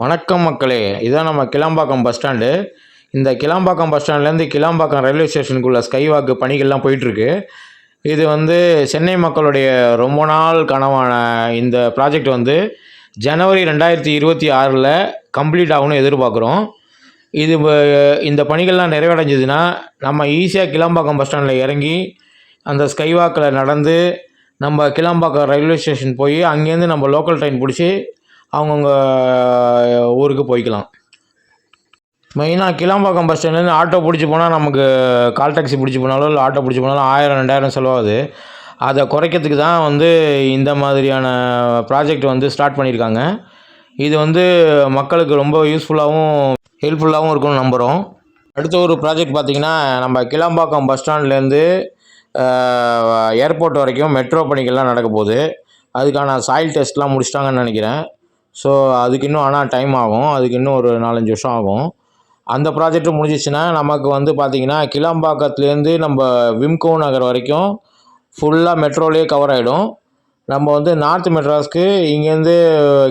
வணக்கம் மக்களே. இதான் நம்ம கிளாம்பாக்கம் பஸ் ஸ்டாண்டு. இந்த கிளாம்பாக்கம் பஸ் ஸ்டாண்ட்லேருந்து கிளாம்பாக்கம் ரயில்வே ஸ்டேஷனுக்குள்ள ஸ்கை வாக்கு பணிகள்லாம் போயிட்டுருக்கு. இது வந்து சென்னை மக்களுடைய ரொம்ப நாள் கனவான இந்த ப்ராஜெக்ட் வந்து ஜனவரி ரெண்டாயிரத்தி இருபத்தி ஆறில் கம்ப்ளீட் ஆகும்னு எதிர்பார்க்குறோம். இது இந்த பணிகள்லாம் நிறைவடைஞ்சதுன்னா நம்ம ஈஸியாக கிளாம்பாக்கம் பஸ் ஸ்டாண்டில் இறங்கி அந்த ஸ்கை வாக்கில் நடந்து நம்ம கிளாம்பாக்கம் ரயில்வே ஸ்டேஷன் போய் அங்கேருந்து நம்ம லோக்கல் ட்ரெயின் பிடிச்சி அவங்கவுங்க ஊருக்கு போய்க்கலாம். மெயினாக கிளாம்பாக்கம் பஸ் ஸ்டாண்ட்லேருந்து ஆட்டோ பிடிச்சி போனால் நமக்கு கால் டாக்ஸி பிடிச்சி போனாலும் இல்லை ஆட்டோ பிடிச்சி போனாலும் ஆயிரம் ரெண்டாயிரம் செலவாகுது. அதை குறைக்கிறதுக்கு தான் வந்து இந்த மாதிரியான ப்ராஜெக்ட் வந்து ஸ்டார்ட் பண்ணியிருக்காங்க. இது வந்து மக்களுக்கு ரொம்ப யூஸ்ஃபுல்லாகவும் ஹெல்ப்ஃபுல்லாகவும் இருக்கும்னு நம்புகிறோம் அடுத்த ஒரு ப்ராஜெக்ட் பார்த்திங்கன்னா நம்ம கிளாம்பாக்கம் பஸ் ஸ்டாண்ட்லேருந்து ஏர்போர்ட் வரைக்கும் மெட்ரோ பணிகள்லாம் நடக்க போகுது. அதுக்கான சாயில் டெஸ்ட்லாம் முடிச்சிட்டாங்கன்னு நினைக்கிறேன். ஸோ அதுக்கு இன்னும் ஆனால் டைம் ஆகும். அதுக்கு இன்னும் ஒரு நாலஞ்சு வருஷம் ஆகும். அந்த ப்ராஜெக்ட் முடிஞ்சிச்சுன்னா நமக்கு வந்து பார்த்திங்கன்னா கிளாம்பாக்கத்துலேருந்து நம்ம விம்கோ நகர் வரைக்கும் ஃபுல்லாக மெட்ரோலேயே கவர் ஆகிடும் நம்ம வந்து நார்த் மெட்ராஸ்க்கு இங்கேருந்து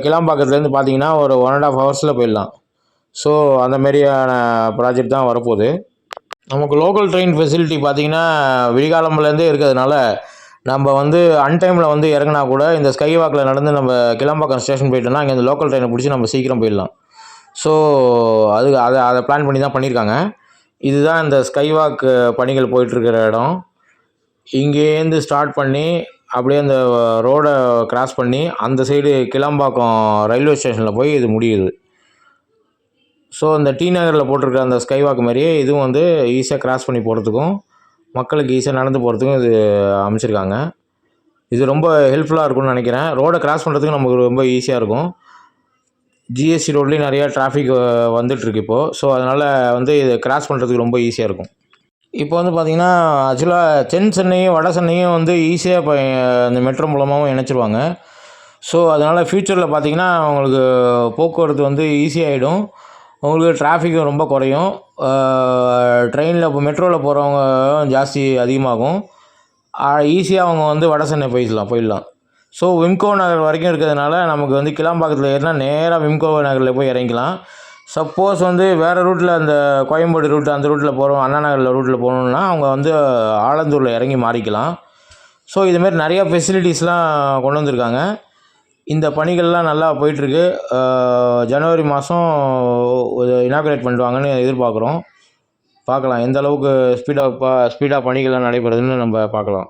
கிளாம்பாக்கத்துலேருந்து பார்த்தீங்கன்னா ஒரு ஒன் அண்ட் ஆஃப் ஹவர்ஸில் போயிடலாம். ஸோ அந்த மாதிரியான ப்ராஜெக்ட் தான் வரப்போகுது. நமக்கு லோக்கல் ட்ரெயின் ஃபெசிலிட்டி பார்த்திங்கன்னா விடிகாலம்லேருந்தே இருக்கிறதுனால நம்ம வந்து அன்டைமில் வந்து இறங்கினா கூட இந்த ஸ்கை வாக்கில் நடந்து நம்ம கிளம்பாக்கம் ஸ்டேஷன் போயிட்டோம்னா அங்கே இந்த லோக்கல் ட்ரெயினை பிடிச்சி நம்ம சீக்கிரம் போயிடலாம். ஸோ அது அதை அதை பிளான் பண்ணி தான் பண்ணியிருக்காங்க இதுதான் இந்த ஸ்கை வாக்கு பணிகள் போயிட்டுருக்கிற இடம். இங்கேருந்து ஸ்டார்ட் பண்ணி அப்படியே அந்த ரோடை கிராஸ் பண்ணி அந்த சைடு கிளம்பாக்கம் ரயில்வே ஸ்டேஷனில் போய் இது முடியுது. ஸோ இந்த டி நகரில் போட்டிருக்க அந்த ஸ்கை வாக்கு மாதிரியே இதுவும் வந்து ஈஸியாக கிராஸ் பண்ணி போகிறதுக்கும் மக்களுக்கு ஈஸியாக நடந்து போகிறதுக்கும் இது அமைச்சிருக்காங்க. இது ரொம்ப ஹெல்ப்ஃபுல்லாக இருக்கும்னு நினைக்கிறேன். ரோடை கிராஸ் பண்ணுறதுக்கு நமக்கு ரொம்ப ஈஸியாக இருக்கும். ஜிஎஸ்டி ரோட்லேயும் நிறையா டிராஃபிக் வந்துட்டுருக்கு இப்போது ஸோ அதனால் வந்து இது கிராஸ் பண்ணுறதுக்கு ரொம்ப ஈஸியாக இருக்கும். இப்போ வந்து பார்த்திங்கன்னா ஆக்சுவலாக தென் சென்னையும் வட சென்னையும் வந்து ஈஸியாக இப்போ இந்த மெட்ரோ மூலமாகவும் இணைச்சிருவாங்க. ஸோ அதனால் ஃப்யூச்சரில் பார்த்திங்கன்னா அவங்களுக்கு போக்குவரத்து வந்து ஈஸியாகிடும் உங்களுக்கு டிராஃபிக்கும் ரொம்ப குறையும். ட்ரெயினில் இப்போ மெட்ரோவில் போகிறவங்க ஜாஸ்தி அதிகமாகும். ஈஸியாக அவங்க வந்து வட சென்னை போயிடலாம் போயிடலாம். ஸோ விம்கோ நகர் வரைக்கும் இருக்கிறதுனால நமக்கு வந்து கிளாம்பாக்கத்தில் ஏறினா நேராக விம்கோ நகரில் போய் இறங்கிக்கலாம். சப்போஸ் வந்து வேறு ரூட்டில் அந்த கோயம்பேடு ரூட் அந்த ரூட்டில் போகிறோம் அண்ணா நகரில் ரூட்டில் போகணுன்னா அவங்க வந்து ஆலந்தூரில் இறங்கி மாறிக்கலாம். ஸோ இதுமாரி நிறையா ஃபெசிலிட்டிஸ்லாம் கொண்டு வந்திருக்காங்க. இந்த பணிகள்லாம் நல்லா போயிட்டுருக்கு. ஜனவரி மாதம் ஒரு இனாக்ரேட் பண்ணிடுவாங்கன்னு எதிர்பார்க்குறோம். பார்க்கலாம் எந்த அளவுக்கு ஸ்பீடாக ப ஸ்பீடாக பணிகள்லாம் நடைபெறுதுன்னு நம்ம பார்க்கலாம்.